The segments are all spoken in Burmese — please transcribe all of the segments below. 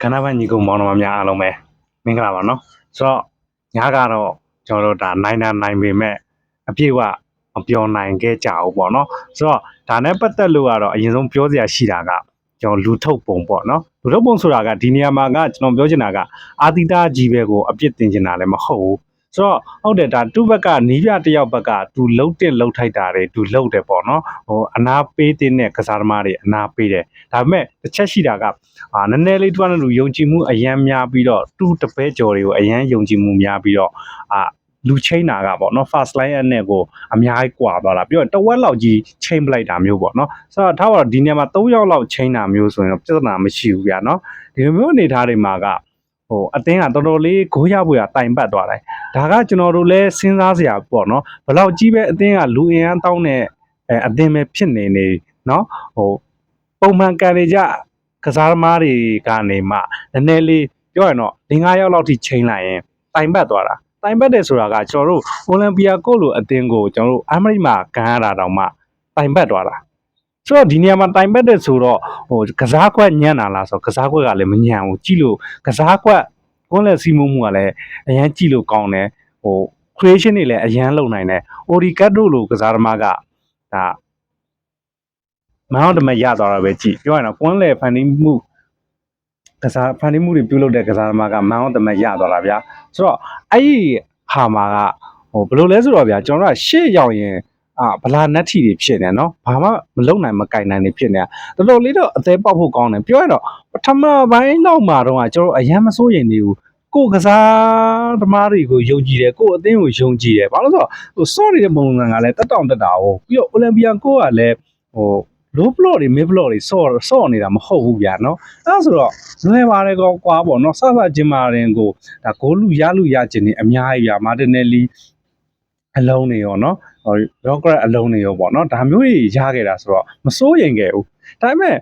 ခန္ဓာဘညီကုံမောင်နှမများအားလုံးပဲမင်္ဂလာပါနော်ဆိုတော့ညကတော့ကျွန်တော်တို့ဒါနိုင်နာနိုင်ပေမဲ့အပြည့်အဝမပြောနိုင်ခဲ့ကြဘူးပေါ့နော်ဆိုတော့ဒါနဲ့ပတ်သက်လို့ကတော့အရင်ဆုံးပြောစရာရှိတာကကျွန်တော်လူထုတ်ပုံပေါ့နော်လူထုတ်ပုံဆိုတာကဒီနေရာမှာကကျွန်တော်ပြောချင်တာကအာတိတာကြီးပဲကိုအပြစ်တင်ချင်တာလည်းမဟုတ်ဘူး ဆိုတော့ဟုတ်တယ်ဒါသူ့ဘက်ကနီးပြတစ်ယောက်ဘက်ကသူလှုပ်တင်လှုပ်ထိုက်တာတွေသူလှုပ်တယ်ပေါ့နော်ဟိုအနာပေးတဲ့ကစားသမားတွေအနာပေးတယ်ဒါပေမဲ့တစ်ချက်ရှိတာကအာနည်းနည်းလေးတွန်းတဲ့လူယုံကြည်မှုအယမ်းများပြီးတော့တူတပဲကြော်တွေကိုအယမ်းယုံကြည်မှုများပြီးတော့အာလူချင်းနာကပေါ့နော် fast line အနဲ့ကိုအများကြီးကွာသွားတာပြီးတော့တဝက်လောက်ကြီးချိန်ပလိုက်တာမျိုးပေါ့နော်ဆိုတော့ထားပါတော့ဒီနေရာမှာ၃ယောက်လောက်ချိန်တာမျိုးဆိုရင်တော့ပြဿနာမရှိဘူးဗျာနော်ဒီလိုမျိုးအနေထားတွေမှာက ဟိုအတင်းကတော်တော်လေးကိုရပွေရတိုင်ပတ်သွားတယ်ဒါကကျွန်တော်တို့လည်းစဉ်းစားစရာပေါ့နော်ဘယ်လောက်ကြီးပဲအတင်းကလူအင်အားတောင်းတဲ့အဲအတင်းပဲဖြစ်နေနေနော်ဟိုပုံမှန်ကန်နေကြကစားသမားတွေကနေမှနည်းနည်းလေးပြောရရင်တော့၄၅ရောက်လောက်ထိချိန်လိုက်ရင်တိုင်ပတ်သွားတာတိုင်ပတ်တယ်ဆိုတာကကျွန်တော်တို့အိုလံပီယာကိုလိုအသင်းကိုကျွန်တော်တို့အမရိမှာကန်ရတာတောင်မှတိုင်ပတ်သွားတာ ဆိုတော့ဒီနေရာမှာတိုင်ပတ်တဲ့ဆိုတော့ဟိုကစားကွက်ညံ့တာလားဆိုတော့ကစားကွက်ကလည်းမညံ့ဘူးကြည့်လို့ကစားကွက်ကွန်းလက်စီမုံမှုကလည်းအရန်ကြည့်လို့ကောင်းတယ်ဟို creation တွေလည်းအရန်လုံနိုင်တယ် Oricad တို့လိုကစားသမားကဒါမအောင်တမရသွားတာပဲကြည့်ပြောရရင်တော့ကွန်းလေဖန်တီးမှုကစားဖန်တီးမှုတွေပြုလုပ်တဲ့ကစားသမားကမအောင်တမရသွားတာဗျာဆိုတော့အဲ့ဒီဟာမှာကဟိုဘယ်လိုလဲဆိုတော့ဗျာကျွန်တော်တို့ကရှေ့ရောက်ရင် အာဗလာနက်ထီတွေဖြစ်နေနော်ဘာမှမလုံနိုင်မကင်နိုင်နေဖြစ်နေတာတော်တော်လေးတော့အသေးပေါက်ဖို့ကောင်းတယ်ပြောရတော့ပထမပိုင်းလောက်မှာတော့ကျွန်တော်အရန်မစိုးရင်နေဘူးကိုယ်ကစားသမားတွေကိုယုံကြည်တယ်ကိုယ်အသင်းကိုယုံကြည်တယ်ဘာလို့လဲဆိုတော့ဟိုစော့နေတဲ့ပုံစံကလည်းတက်တောင့်တက်တာ哦ပြီးတော့အိုလံပီယန်ကိုကလည်းဟို low block တွေ mid block တွေဆော့ဆော့နေတာမဟုတ်ဘူးဗျာနော်အဲဒါဆိုတော့လွယ်ပါတယ်ကောကွာပေါ့နော်ဆဆချင်းမာရင်ကိုဒါဂိုးလူရလူရခြင်းနေအများကြီးဗျာမာတင်နယ်လီအလုံးနေရောနော် ဟို rocket အလုံးနေရောပေါ့နော်ဒါမျိုးကြီးရခဲ့တာဆိုတော့မစိုးရင်ခဲ့ဘူးဒါပေမဲ့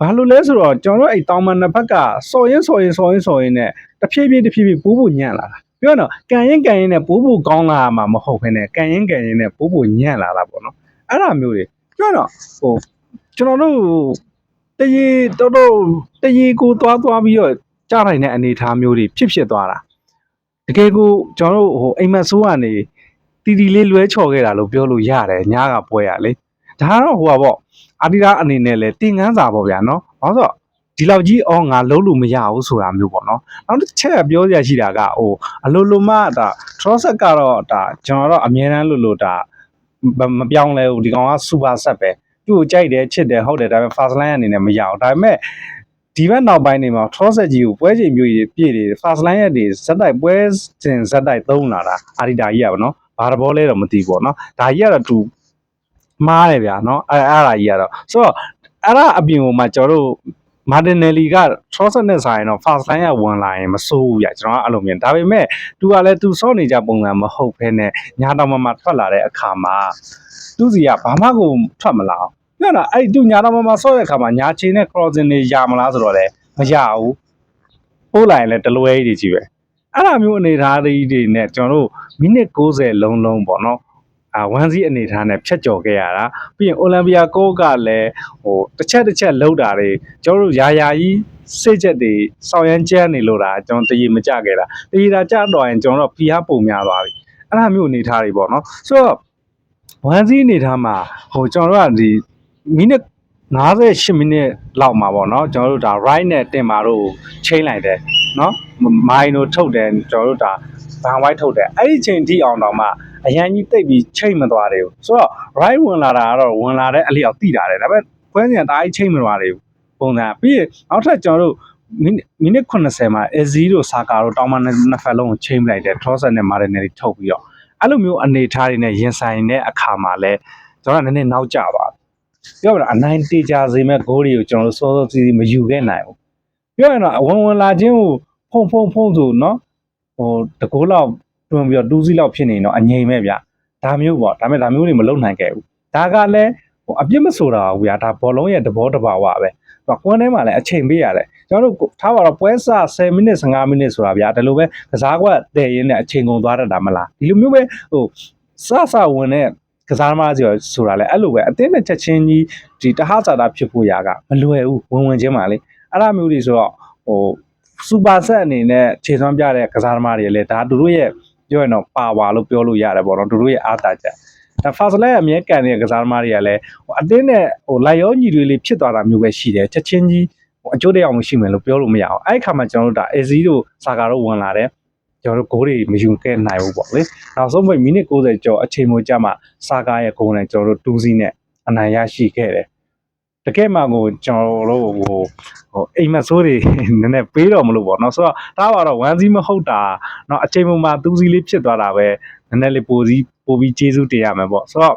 ဘာလို့လဲဆိုတော့ကျွန်တော်တို့အဲ့တောင်မန်နှစ်ဘက်ကစော်ရင်စော်ရင်စော်ရင်စော်ရင်နဲ့တဖြည်းဖြည်းတဖြည်းဖြည်းပိုးဖို့ညံ့လာတာပြောရတော့ကန်ရင်ကန်ရင်နဲ့ပိုးဖို့ကောင်းလာမှာမဟုတ်ဘဲနဲ့ကန်ရင်ကန်ရင်နဲ့ပိုးဖို့ညံ့လာတာပေါ့နော်အဲ့ဒါမျိုးတွေပြောရတော့ဟိုကျွန်တော်တို့တရေတော်တော်တရေကိုသွားသွားပြီးတော့ကြားနိုင်တဲ့အနေအထားမျိုးတွေဖြစ်ဖြစ်သွားတာတကယ်ကိုကျွန်တော်တို့ဟိုအိမ်မက်ဆိုးကနေ တီတီလေးလွဲချော်ခဲ့တာလို့ပြောလို့ရတယ်ညကပွဲရလေဒါကတော့ဟိုပါပေါ့အာဒီတာအနေနဲ့လဲတင်ငန်းစာပေါ့ဗျာနော်ဘာလို့ဆိုတော့ဒီလောက်ကြီးအော်ငါလုံးလို့မရဘူးဆိုတာမျိုးပေါ့နော်နောက်တစ်ချက်ကပြောစရာရှိတာကဟိုအလိုလိုမှဒါ Trosset ကတော့ဒါကျွန်တော်တော့အမြဲတမ်းလို့လို့ဒါမပြောင်းလဲဘူးဒီကောင်က super set ပဲသူ့ကိုကြိုက်တယ်ချစ်တယ်ဟုတ်တယ်ဒါပေမဲ့ fast line အနေနဲ့မရအောင်ဒါပေမဲ့ဒီဘက်နောက်ပိုင်းနေမှာ Trosset ကြီးကိုပွဲချိန်မျိုးကြီးပြည့်တယ် fast line ရဲ့တွေဇက်တိုက်ပွဲစဉ်ဇက်တိုက်သုံးလာတာအာဒီတာကြီးอ่ะဗောနော် ဘာတဘောလဲတော့မသိဘူးဗောနော်ဒါကြီးကတော့သူမားတယ်ဗျာနော်အဲအဲ့ဒါကြီးကတော့ဆိုတော့အဲ့ဒါအပြင်ဟိုမှာကျွန်တော်တို့မာတင်နယ်လီက Trosset နဲ့ဆိုင်တော့ fast line ကဝင်လာရင်မစိုးဘူးဗျာကျွန်တော်ကအဲ့လိုမြင်ဒါပေမဲ့သူကလည်းသူစော့နေကြပုံစံမဟုတ်ဘဲနဲ့ညာတော်မှာထွက်လာတဲ့အခါမှာသူစီကဘာမှကိုထွက်မလာအောင်ပြောတာအဲ့ဒီသူညာတော်မှာဆော့တဲ့အခါမှာညာချင်းနဲ့ crossing တွေရမလားဆိုတော့လေမရဘူးပို့လိုက်ရင်လည်းတလွဲကြီးကြီးပဲ အဲ့လိုမျိုးအနေထားတွေတွေနဲ့ကျွန်တော်တို့မိနစ်60လုံးလုံးပေါ့နော်အာဝမ်စီအနေထားနဲ့ဖြတ်ကျော်ခဲ့ရတာပြီးရင်အိုလံပီယာကိုကလည်းဟိုတစ်ချက်တစ်ချက်လှုပ်တာတွေကျွန်တော်တို့ယာယာကြီးစိတ်ချက်တွေစောင်းရမ်းကျန်းနေလို့တာကျွန်တော်တရေမကြခဲ့တာတရေတာကြတော့ရင်ကျွန်တော်တို့ဖိအားပုံများသွားပြီအဲ့လိုမျိုးအနေထားတွေပေါ့နော်ဆိုတော့ဝမ်စီအနေထားမှာဟိုကျွန်တော်တို့ကဒီမိနစ်58မိနစ်လောက်မှာပေါ့နော်ကျွန်တော်တို့ဒါ right နဲ့တင်မာတို့ချိန်လိုက်တယ်နော် မိုင်းတို့ထုတ်တယ်ကျွန်တော်တို့ဒါဘန်ဝိုက်ထုတ်တယ်အဲ့ဒီချိန်ထိအောင်တော့မှအရန်ကြီးတိတ်ပြီးချိန်မသွားတယ်ဆိုတော့ right ဝင်လာတာကတော့ဝင်လာတဲ့အလျောက်တိတာတယ်ဒါပေမဲ့ပွဲစဉ်ကဒါကြီးချိန်မသွားတယ်ပုံစံပြီးရင်နောက်ထပ်ကျွန်တော်တို့မိနစ်မိနစ်80မှာ A0 တို့စာကာတို့တောင်းမနှစ်ဖက်လုံးကိုချိန်လိုက်တယ် Trosser နဲ့ Martinelli ထုတ်ပြီးတော့အဲ့လိုမျိုးအနေထားတွေနဲ့ရင်ဆိုင်တဲ့အခါမှာလဲကျွန်တော်ကနည်းနည်းနောက်ကျသွားတယ်ပြောရတာအနိုင်တေချာစေမဲ့ဂိုးတွေကိုကျွန်တော်တို့စောစောစီးစီးမယူခဲ့နိုင်ဘူးပြောရတော့အဝင်ဝင်လာခြင်းကို ဖုံဖုံဖုံဆိုနော်ဟိုတကိုးလောက်တွန်းပြီးတော့တူးစီလောက်ဖြစ်နေတော့အငြိမ်မဲ့ဗျဒါမျိုးပေါ့ဒါမဲ့ဒါမျိုးတွေမလုံနိုင်ခဲ့ဘူးဒါကလည်းဟိုအပြစ်မဆိုတာဘူးဗျာဒါဘောလုံးရဲ့တဘောတဘာဝပဲသူကွန်းထဲမှာလည်းအချိန်ပေးရတယ်ကျွန်တော်တို့ထားပါတော့ပွဲစ10မိနစ်15မိနစ်ဆိုတာဗျာဒါလိုပဲကစားကွက်တည်ရင်းနဲ့အချိန်ကုန်သွားတတ်တာမလားဒီလိုမျိုးပဲဟိုစစဝင်တဲ့ကစားသမားစီဆိုတာလည်းအဲ့လိုပဲအသင်းနဲ့ချက်ချင်းကြီးဒီတဟဇာတာဖြစ်ဖို့ရာကမလွယ်ဘူးဝင်ဝင်ချင်းပါလေအဲ့လိုမျိုးတွေဆိုတော့ဟဟို စူပါဆက်အနေနဲ့ခြေစွမ်းပြတဲ့ကစားသမားတွေလည်းဒါသူတို့ရဲ့ပြောရင်တော့ပါဝါလို့ပြောလို့ရတယ်ပေါ့နော်သူတို့ရဲ့အားတာချက်ဒါ fast leg အမြဲကန်နေတဲ့ကစားသမားတွေကလည်းဟိုအတင်းနဲ့ဟိုလိုက်ရောညီတွေလေးဖြစ်သွားတာမျိုးပဲရှိတယ်ချက်ချင်းကြီးဟိုအကျိုးတရားမရှိမယ်လို့ပြောလို့မရအောင်အဲ့ဒီခါမှာကျွန်တော်တို့ဒါ AC တို့စာကာတို့ဝင်လာတယ်ကျွန်တော်တို့ဂိုးတွေမယူခဲ့နိုင်ဘူးပေါ့လေနောက်ဆုံးပိတ်မိနစ်60ကျော်အချိန်မိုကြမှာစာကာရဲ့ဂိုးနဲ့ကျွန်တော်တို့2စီးနဲ့အနိုင်ရရှိခဲ့တယ် တကယ်မှကိုကျွန်တော်တို့ဟိုဟိုအိမ်မက်ဆိုးတွေ နည်းနည်းပေးတော့မလို့ပေါ့နော်ဆိုတော့ဒါပါတော့1စီးမဟုတ်တာเนาะအချိန်ပေါ်မှာ2စီးလေးဖြစ်သွားတာပဲနည်းနည်းလေးပိုစီးပိုပြီးကျေးဇူးတင်ရမယ်ပေါ့ဆိုတော့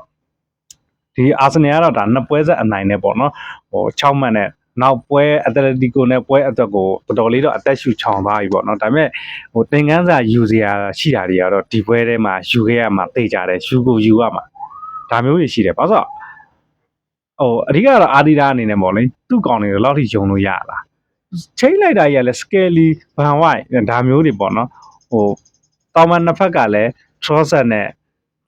ဒီအာဆင်နယ်ကတော့ဒါနှစ်ပွဲဆက်အနိုင်နဲ့ပေါ့နော်ဟို6မှတ်နဲ့နောက်ပွဲအက်တလက်တီကိုနဲ့ပွဲအတွက်ကိုတော်တော်လေးတော့အသက်ရှူချောင်သွားပြီပေါ့နော်ဒါပေမဲ့ဟိုသင်ကန်းစာယူစရာရှိတာတွေကတော့ဒီပွဲထဲမှာယူခဲ့ရမှာသိကြတယ်ယူကိုယူရမှာဒါမျိုးတွေရှိတယ်ဘာလို့ဆိုတော့ ဟိုအဓိကတော့အာဒီဒါအနေနဲ့ပေါ့လေသူ့ကောင်တွေတော့လောက်ထိယုံလို့ရလားချိန်လိုက်တာကြီးကလည်း scale ဘန်ဝိုင်ဒါမျိုးတွေပေါ့နော်ဟိုတောင်မနှစ်ဖက်ကလည်း Trossard နဲ့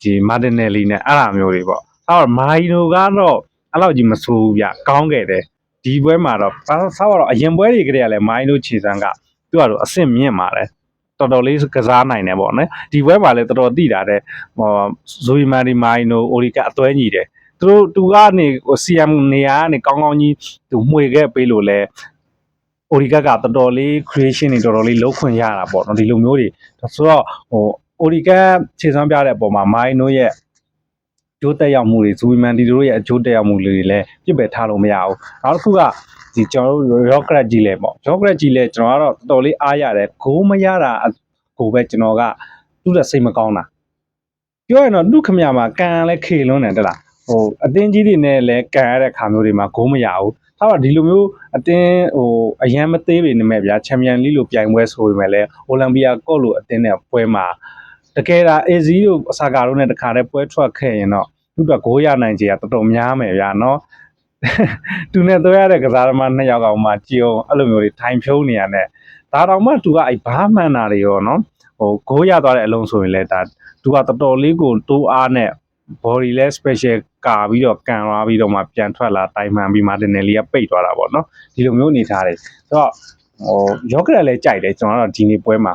ဒီ Martinelli နဲ့အဲ့လိုမျိုးတွေပေါ့အဲ့တော့ Marino ကတော့အဲ့လောက်ကြီးမဆိုးဘူးဗျကောင်းခဲ့တယ်ဒီပွဲမှာတော့ဆောက်တော့အရင်ပွဲတွေကတည်းကလည်း Marino ခြေစမ်းကသူကတော့အဆင့်မြင့်ပါတယ်တော်တော်လေးကစားနိုင်တယ်ပေါ့နော်ဒီပွဲမှာလည်းတော်တော်တိတာတဲ့ဟိုဇိုယီမာရီမိုင်နိုအိုရီကအသွဲညီတယ် သူတို့သူကနေဟို CM နေရာကနေကောင်းကောင်းကြီးသူမှွေခဲ့ပေးလို့လဲအိုရီကကတော်တော်လေး creation တွေတော်တော်လေးလုပ်ခွင့်ရတာပေါ့နော်ဒီလိုမျိုးတွေဆိုတော့ဟိုအိုရီကခြေစွမ်းပြတဲ့အပေါ်မှာမိုင်နိုရဲ့ကျိုးတက်ရောက်မှုတွေဇူဝီမန်ဒီတို့ရဲ့အကျိုးတက်ရောက်မှုတွေလည်းပြစ်ပယ်ထားလို့မရဘူးနောက်တစ်ခုကဒီကျွန်တော်တို့ rocket ကြီးလဲပေါ့ rocket ကြီးလဲကျွန်တော်ကတော့တော်တော်လေးအားရတယ်ဂိုးမရတာကိုပဲကျွန်တော်ကသူ့တဲ့စိတ်မကောင်းတာပြောရင်တော့လူခမရမှာကန်လဲခေလွန်းတယ်တက်လား ဟိုအတင်းကြီးတွေနဲ့လဲကန်ရတဲ့ခါမျိုးတွေမှာဂိုးမရဘူးထားတော့ဒီလိုမျိုးအတင်းဟိုအရန်မသေးပေနဲ့ဗျာချန်ပီယံလိလိုပြိုင်ပွဲဆိုပေမဲ့လဲအိုလံပီယာကော့လိုအတင်းနဲ့ပွဲမှာတကယ်ဒါ AZ တို့အစာကာတို့နဲ့တခါတည်းပွဲထွက်ခဲ့ရင်တော့သူ့အတွက်ဂိုးရနိုင်ကြရတော်တော်များမယ်ဗျာနော်သူနဲ့တွေ့ရတဲ့ကစားသမားနှစ်ယောက်ကောင်မှကြည်အောင်အဲ့လိုမျိုးတွေထိုင်ဖြုံးနေရတဲ့ဒါတောင်မှသူကအဲ့ဘာမှန်တာတွေရောနော်ဟိုဂိုးရသွားတဲ့အလုံးဆိုရင်လည်းဒါသူကတော်တော်လေးကိုတိုးအားနဲ့ body လဲ special ကာပြီးတော့ကန်သွားပြီးတော့မှပြန်ထွက်လာတိုင်မှန်ပြီးမာတင်နယ်လီကပိတ်သွားတာပေါ့နော်ဒီလိုမျိုးအနေထားတွေဆိုတော့ဟိုယောဂရက်လည်းကြိုက်တယ်ကျွန်တော်ကတော့ဒီနေ့ပွဲမှာ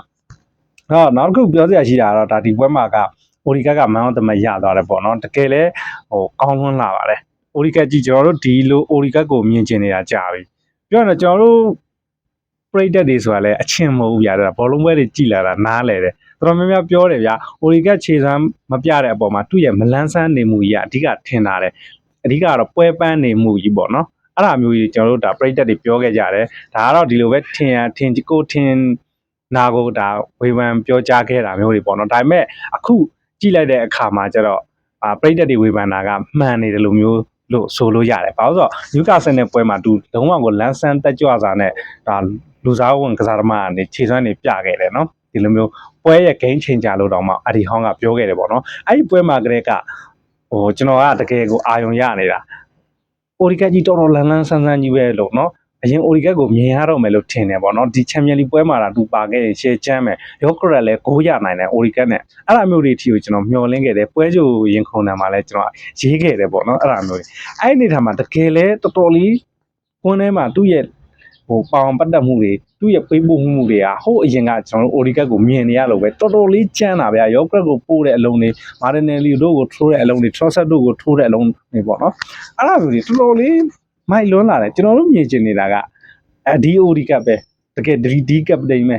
ဟောနောက်တစ်ခုပြောစရာရှိတာကတော့ဒါဒီပွဲမှာကအိုရီကကမန်အောင်တမရသွားတယ်ပေါ့နော်တကယ်လဲဟိုကောင်းလွန်းလာပါတယ်အိုရီကတ်ကြီးကျွန်တော်တို့ဒီလိုအိုရီကတ်ကိုမြင်ကျင်နေတာကြာပြီပြောရရင်ကျွန်တော်တို့ ပရိသတ်တွေဆိုတာလည်းအချင်းမဟုတ်ဘူးဗျာဒါဘောလုံးပွဲတွေကြည်လာတာနားလဲတယ်တော်တော်များများပြောတယ်ဗျာအိုရီကတ်ခြေစမ်းမပြတဲ့အပေါ်မှာသူ့ရဲ့မလန်းဆန်းနေမှုကြီးကအဓိကထင်တာတယ်အဓိကတော့ပွဲပန်းနေမှုကြီးပေါ့နော်အဲ့ဒါမျိုးကြီးကျွန်တော်တို့ဒါပရိသတ်တွေပြောခဲ့ကြတယ်ဒါကတော့ဒီလိုပဲထင်ရထင်ကိုထင်နာကိုဒါဝေဖန်ပြောကြားခဲ့တာမျိုးတွေပေါ့နော်ဒါပေမဲ့အခုကြည့်လိုက်တဲ့အခါမှာကျတော့အာပရိသတ်တွေဝေဖန်တာကမှန်နေတယ်လို့မျိုးလို့ဆိုလို့ရတယ်။ဘာလို့ဆိုတော့နျူကာဆယ်နဲ့ပွဲမှာသူလုံးဝကိုလန်းဆန်းတက်ကြွစွာနဲ့ဒါ လူစားဝင်ကစားသမားကနေခြေစွမ်းနေပြခဲ့တယ်နော်။ဒီလိုမျိုးပွဲရဲ့ game changer လို့တောင်မှအဒီဟောင်းကပြောခဲ့တယ်ပေါ့နော်။အဲ့ဒီပွဲမှာကလေးကဟိုကျွန်တော်ကတကယ်ကိုအာယုံရနေတာ။အိုရီကတ်ကြီးတော်တော်လန်းလန်းဆန်းဆန်းကြီးပဲလို့နော်။အရင်အိုရီကတ်ကိုမြင်ရတော့မယ်လို့ထင်တယ်ပေါ့နော်ဒီချန်ပီယံလီပွဲမှာတော့သူပါခဲ့ရင်ရှယ်ချမ်းမယ်ရော့ကရက်လည်းဂိုးရနိုင်တယ်အိုရီကတ်နဲ့အဲ့လိုမျိုးတွေအထိကိုကျွန်တော်မျှော်လင့်ခဲ့တယ်ပွဲကြိုရင်ခုန်တယ်မှာလည်းကျွန်တော်ရေးခဲ့တယ်ပေါ့နော်အဲ့လိုမျိုးတွေအဲ့ဒီအနေထားမှာတကယ်လဲတော်တော်လေးကွန်းထဲမှာသူ့ရဲ့ ဟိုပေါအောင်ပတ်သက်မှုတွေသူ့ရဲ့ပေးပို့မှုတွေကဟိုအရင်ကကျွန်တော်တို့ Ori Cup ကိုမြင်နေရလို့ပဲတော်တော်လေးကြမ်းတာဗျာ Yogurt ကိုပို့တဲ့အလုံးတွေ Martinelli တို့ကိုထိုးတဲ့အလုံးတွေ Trossard တို့ကိုထိုးတဲ့အလုံးတွေပေါ့နော်အဲ့ဒါဆိုရင်တော်တော်လေးမိုက်လွန်းလာတယ်ကျွန်တော်တို့မြင်ချင်နေတာကဒီ Ori Cup ပဲတကယ် 3D captain ပဲ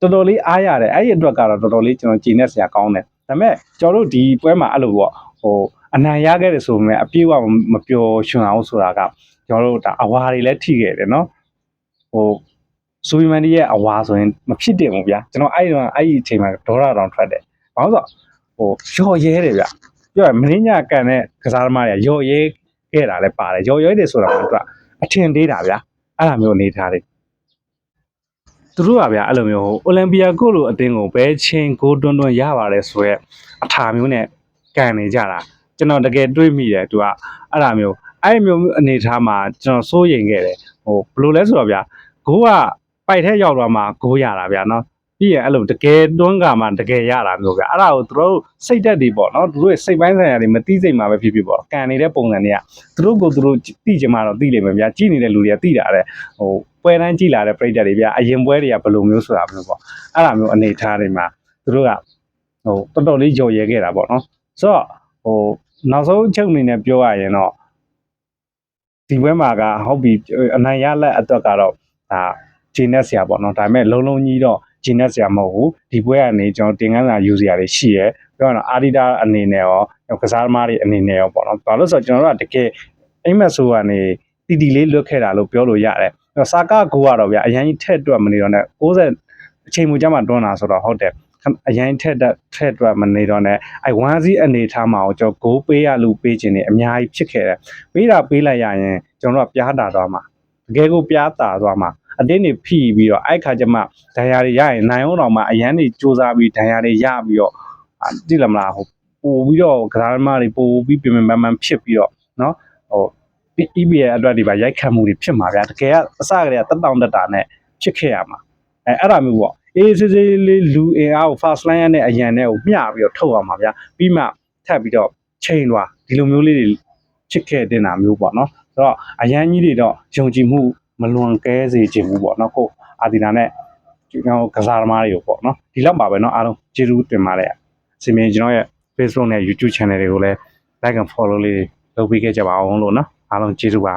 တော်တော်လေးအားရတယ်အဲ့ဒီအတွက်ကတော့တော်တော်လေးကျွန်တော်ကြည်နေစရာကောင်းတယ်ဒါပေမဲ့ကျွန်တော်တို့ဒီပွဲမှာအဲ့လိုပေါ့ဟိုအနံရခဲ့တယ်ဆိုပေမဲ့အပြည့်အဝမပျော်ရွှင်အောင်ဆိုတာကကျွန်တော်တို့ဒါအဝါတွေလည်းထိခဲ့တယ်နော် ဟိုစူပီမန်ဒီရဲ့အဝါဆိုရင်မဖြစ်တင်ဘူးဗျာကျွန်တော်အဲ့ဒီတော့အဲ့ဒီအချိန်မှာဒေါ်လာတောင်ထွက်တယ်ဘာလို့ဆိုဟိုရော့ရဲတယ်ဗျပြောရမင်းညကန်တဲ့ကစားသမားတွေကရော့ရဲခဲ့တာလည်းပါတယ်ရော့ရဲတယ်ဆိုတာကသူကအထင်သေးတာဗျာအဲ့လိုမျိုးအနေထားတွေသူတို့ကဗျာအဲ့လိုမျိုးဟိုအိုလံပီယာကိုလိုအတင်းကိုဘဲချင်းဂိုးတွန်းတွန်းရပါတယ်ဆိုရက်အထာမျိုးနဲ့ကန်နေကြတာကျွန်တော်တကယ်တွေးမိတယ်သူကအဲ့ဒါမျိုးအဲ့ဒီမျိုးအနေထားမှာကျွန်တော်စိုးရိမ်ခဲ့တယ် ဟိုဘယ်လိုလဲဆိုတော့ဗျာဂိုးကပိုက်ထဲရောက်သွားမှဂိုးရတာဗျာနော်ပြီးရင်အဲ့လိုတကယ်တွန်းကမှတကယ်ရတာမျိုးဗျာအဲ့ဒါကိုသူတို့စိတ်တက်တွေပေါ့နော်သူတို့ရဲ့စိတ်ပိုင်းဆိုင်ရာတွေမသိစိတ်မှာပဲဖြစ်ဖြစ်ပေါ့ကန်နေတဲ့ပုံစံတွေကသူတို့ကိုသူတို့သိချင်မှတော့သိလိမ့်မယ်ဗျာကြည့်နေတဲ့လူတွေကသိတာတဲ့ဟိုပွဲတိုင်းကြည်လာတဲ့ပြိတ္တတွေဗျအရင်ပွဲတွေကဘယ်လိုမျိုးဆိုတာမျိုးပေါ့အဲ့ဒါမျိုးအနေထားတွေမှာသူတို့ကဟိုတော်တော်လေးကြော်ရဲခဲ့တာပေါ့နော်ဆိုတော့ဟိုနောက်ဆုံးအချုပ်အနေနဲ့ပြောရရင်တော့ ဒီပွဲမှာကဟုတ်ပြီအနိုင်ရလက်အတွက်ကတော့ဒါဂျင်းနဲ့ဆရာပေါ့နော်ဒါပေမဲ့လုံးလုံးကြီးတော့ဂျင်းနဲ့ဆရာမဟုတ်ဘူးဒီပွဲကနေကျွန်တော်တင်ကန်းစာယူစရာတွေရှိရဲပြောရအောင်အာဒီတာအနေနဲ့ရောကစားသမားတွေအနေနဲ့ရောပေါ့နော်ဘာလို့လဲဆိုတော့ကျွန်တော်တို့ကတကယ်အိမ်မက်ဆိုကနေတီတီလေးလွတ်ခဲ့တာလို့ပြောလို့ရတယ်အဲ့တော့စာကကိုကတော့ဗျာအရင်ထက်တွက်မနေတော့နဲ့60အချိန်မူကြမှာတွန်းတာဆိုတော့ဟုတ်တယ် အရင်ထက်တက်ထက်တွက်မနေတော့နဲ့အဲဝမ်းစီးအနေထားမှာကိုကျွန်တော်ဂိုးပေးရလို့ပေးခြင်းနေအများကြီးဖြစ်ခဲ့တယ်ပေးတာပေးလိုက်ရရင်ကျွန်တော်တို့ကပြားတာသွားမှာတကယ်ကိုပြားတာသွားမှာအတင်းနေဖိပြီးတော့အဲ့ခါကျမှဒဏ်ရာတွေရရင်နိုင်အောင်တော့မှအရန်တွေစူးစမ်းပြီးဒဏ်ရာတွေရပြီးတော့အာသိလားမလားဟိုပို့ပြီးတော့ကစားသမားတွေပို့ပြီးပြင်ပန်းပန်းဖြစ်ပြီးတော့နော်ဟို EBA အတွက်ဒီပါရိုက်ခတ်မှုတွေဖြစ်မှာဗျာတကယ်ကအစကတည်းကတက်တောင့်တက်တာနဲ့ဖြစ်ခဲ့ရမှာအဲအဲ့ဒါမျိုးပေါ့ အေးစစ်စစ်လေးလူအင်အားကို fast line နဲ့အရန်နဲ့ကိုမျှပြီးတော့ထုတ်ရမှာဗျာပြီးမှထပ်ပြီးတော့ချိန်သွားဒီလိုမျိုးလေးတွေဖြစ်ခဲ့တင်တာမျိုးပေါ့နော်ဆိုတော့အရန်ကြီးတွေတော့ယုံကြည်မှုမလွန်ကဲစေခြင်းဘူးပေါ့နော်ကိုအာဒီနာနဲ့ကျွန်တော်ကစားသမားတွေကိုပေါ့နော်ဒီလောက်ပါပဲเนาะအားလုံးကျေးဇူးတင်ပါတယ်အစီအမင်းကျွန်တော်ရဲ့ Facebook နဲ့ YouTube channel တွေကိုလည်း like and follow လေးလုပ်ပေးခဲ့ကြပါအောင်လို့เนาะအားလုံးကျေးဇူးပါ